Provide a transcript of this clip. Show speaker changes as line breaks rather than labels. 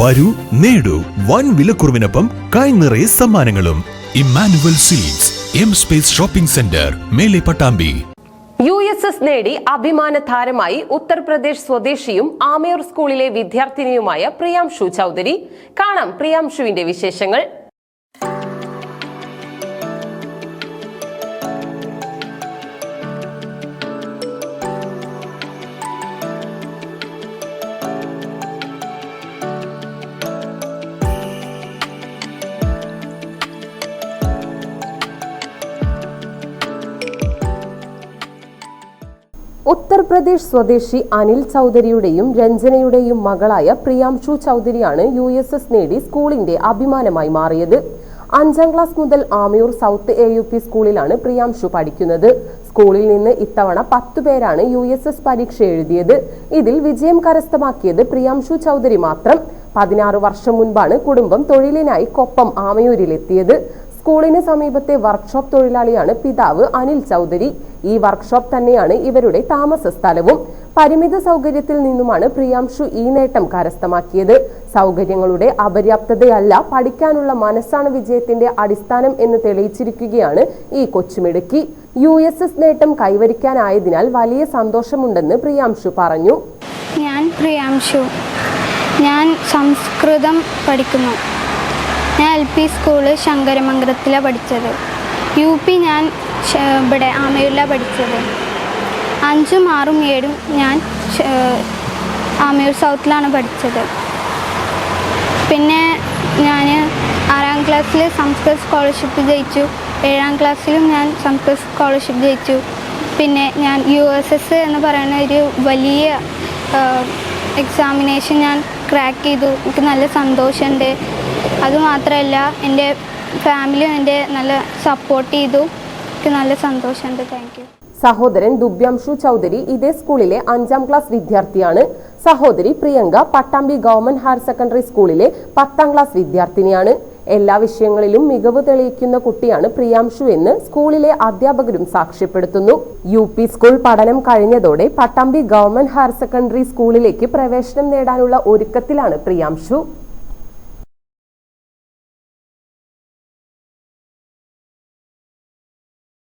വരൂ നേടൂ. വൻ വിലക്കുറവിനൊപ്പം കൈ നിറയെ സമ്മാനങ്ങളും. Emmanuel seeds M space shopping centre മേലെ പട്ടാമ്പി.
യു എസ് എസ് നേടി അഭിമാന താരമായി ഉത്തർപ്രദേശ് സ്വദേശിയും ആമയൂർ സ്കൂളിലെ വിദ്യാർത്ഥിനിയുമായ പ്രിയാംഷു ചൗധരി. കാണാം പ്രിയാംഷുവിന്റെ വിശേഷങ്ങൾ. ഉത്തർപ്രദേശ് സ്വദേശി അനിൽ ചൗധരിയുടെയും രഞ്ജനയുടെയും മകളായ പ്രിയാംഷു ചൗധരിയാണ് യു എസ് എസ് നേടി സ്കൂളിന്റെ അഭിമാനമായി മാറിയത്. അഞ്ചാം ക്ലാസ് മുതൽ Amayur south A U P സ്കൂളിലാണ് പ്രിയാംഷു പഠിക്കുന്നത്. സ്കൂളിൽ നിന്ന് ഇത്തവണ പത്തു പേരാണ് യു എസ് എസ് പരീക്ഷ എഴുതിയത്. ഇതിൽ വിജയം കരസ്ഥമാക്കിയത് പ്രിയാംഷു ചൗധരി മാത്രം. പതിനാറ് വർഷം മുൻപാണ് കുടുംബം തൊഴിലിനായി കൊപ്പം ആമയൂരിലെത്തിയത്. സ്കൂളിന് സമീപത്തെ വർക്ക്ഷോപ്പ് തൊഴിലാളിയാണ് പിതാവ് അനിൽ ചൗധരി. ഈ വർക്ക്ഷോപ്പ് തന്നെയാണ് ഇവരുടെ താമസ സ്ഥലവും. പരിമിത സൗകര്യത്തിൽ നിന്നുമാണ് പ്രിയാംഷു ഈ നേട്ടം കരസ്ഥമാക്കിയത്. സൗകര്യങ്ങളുടെ അപര്യാപ്തതയല്ല പഠിക്കാനുള്ള മനസ്സാണ് വിജയത്തിന്റെ അടിസ്ഥാനം എന്ന് തെളിയിച്ചിരിക്കുകയാണ് ഈ കൊച്ചുമിടുക്കി. യു എസ് എസ് നേട്ടം കൈവരിക്കാനായതിനാൽ വലിയ സന്തോഷമുണ്ടെന്ന് പ്രിയാംഷു പറഞ്ഞു.
ഞാൻ പ്രിയാംശു. ഞാൻ സംസ്കൃതം പഠിക്കുന്നു. ഞാൻ എൽ പി സ്കൂൾ ശങ്കരമംഗലത്തിലാണ് പഠിച്ചത്. യു പി ഞാൻ ഇവിടെ ആമയൂരിലാണ് പഠിച്ചത്. അഞ്ചും ആറും ഏഴും ഞാൻ ആമയൂർ സൗത്തിലാണ് പഠിച്ചത്. പിന്നെ ഞാൻ ആറാം ക്ലാസ്സിൽ സംസ്കൃത സ്കോളർഷിപ്പ് ജയിച്ചു. ഏഴാം ക്ലാസ്സിലും ഞാൻ സംസ്കൃത സ്കോളർഷിപ്പ് ജയിച്ചു. പിന്നെ ഞാൻ യു എസ് എസ് എന്ന് പറയുന്ന ഒരു വലിയ എക്സാമിനേഷൻ ഞാൻ ക്രാക്ക് ചെയ്തു. എനിക്ക് നല്ല സന്തോഷമുണ്ട്. അതുമാത്രമല്ല എന്റെ ഫാമിലി എന്റെ നല്ല സപ്പോർട്ട് ചെയ്തു. എനിക്ക് നല്ല സന്തോഷമുണ്ട്. താങ്ക് യു
സഹോദരൻ ദുബ്യാംഷു ചൗധരി ഇതേ സ്കൂളിലെ അഞ്ചാം ക്ലാസ് വിദ്യാർത്ഥിയാണ്. സഹോദരി Priyanka Pattambi government higher secondary സ്കൂളിലെ പത്താം ക്ലാസ് വിദ്യാർത്ഥിനിയാണ്. എല്ലാ വിഷയങ്ങളിലും മികവ് തെളിയിക്കുന്ന കുട്ടിയാണ് പ്രിയാംഷു എന്ന് സ്കൂളിലെ അധ്യാപകരും സാക്ഷ്യപ്പെടുത്തുന്നു. യു പി സ്കൂൾ പഠനം കഴിഞ്ഞതോടെ പട്ടാമ്പി ഗവൺമെന്റ് ഹയർ സെക്കൻഡറി സ്കൂളിലേക്ക് പ്രവേശനം നേടാനുള്ള ഒരുക്കത്തിലാണ് പ്രിയാംഷു